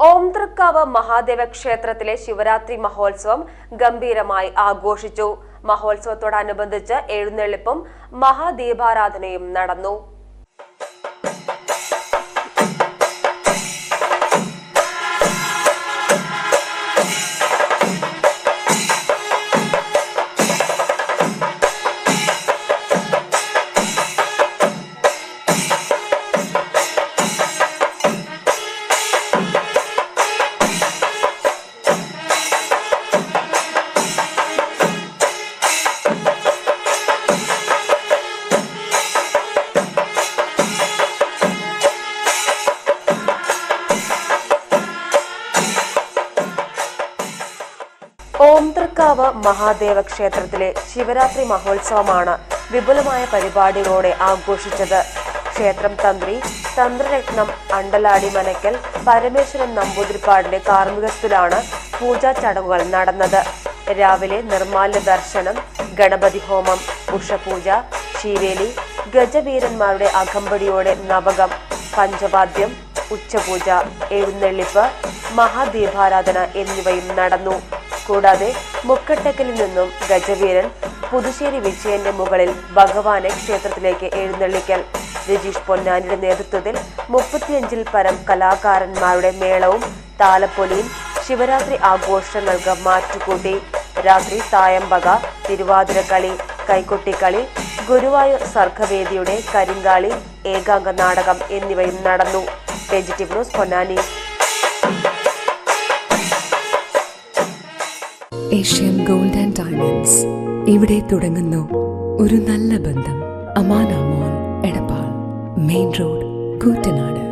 ഓംതൃക്കാവ് മഹാദേവ ക്ഷേത്രത്തിലെ ശിവരാത്രി മഹോത്സവം ഗംഭീരമായി ആഘോഷിച്ചു. മഹോത്സവത്തോടനുബന്ധിച്ച് എഴുന്നള്ളിപ്പും മഹാദീപാരാധനയും നടന്നു. ഓംതൃക്കാവ് മഹാദേവ ക്ഷേത്രത്തിലെ ശിവരാത്രി മഹോത്സവമാണ് വിപുലമായ പരിപാടികളോടെ ആഘോഷിച്ചത്. ക്ഷേത്രം തന്ത്രി തന്ത്രരത്നം അണ്ടലാടി മനക്കൽ പരമേശ്വരൻ നമ്പൂതിരിപ്പാടിന്റെ കാർമ്മികത്വത്തിലാണ് പൂജാ ചടങ്ങുകൾ നടന്നത്. രാവിലെ നിർമാല്യ ദർശനം ഗണപതി ഹോമം ഉഷപൂജ ശീവേലി ഗജവീരന്മാരുടെ അകമ്പടിയോടെ നവകം പഞ്ചവാദ്യം ഉച്ചപൂജ എഴുന്നള്ളിപ്പ് മഹാദീപാരാധന എന്നിവയും നടന്നു. കൂടാതെ മുക്കട്ടക്കലിൽ നിന്നും ഗജവീരൻ പുതുശ്ശേരി വിജയന്റെ മുകളിൽ ഭഗവാനെ ക്ഷേത്രത്തിലേക്ക് എഴുന്നള്ളിക്കൽ. രജീഷ് പൊന്നാനിയുടെ നേതൃത്വത്തിൽ മുപ്പത്തിയഞ്ചിൽ പരം കലാകാരന്മാരുടെ മേളവും താലപ്പൊലിയും ശിവരാത്രി ആഘോഷങ്ങൾക്ക് മാറ്റുകൂട്ടി. രാത്രി തായമ്പക തിരുവാതിരക്കളി കൈക്കൊട്ടിക്കളി ഗുരുവായൂർ സർഗവേദിയുടെ കരിങ്കാളി ഏകാംഗ നാടകം എന്നിവയും നടന്നു. വെജിറ്റീവ് news Ponnani. Asian gold and diamonds. ഇവിടെ തുടങ്ങുന്നു ഒരു നല്ല ബന്ധം. Amanamol Edappal. Main road Koottanad.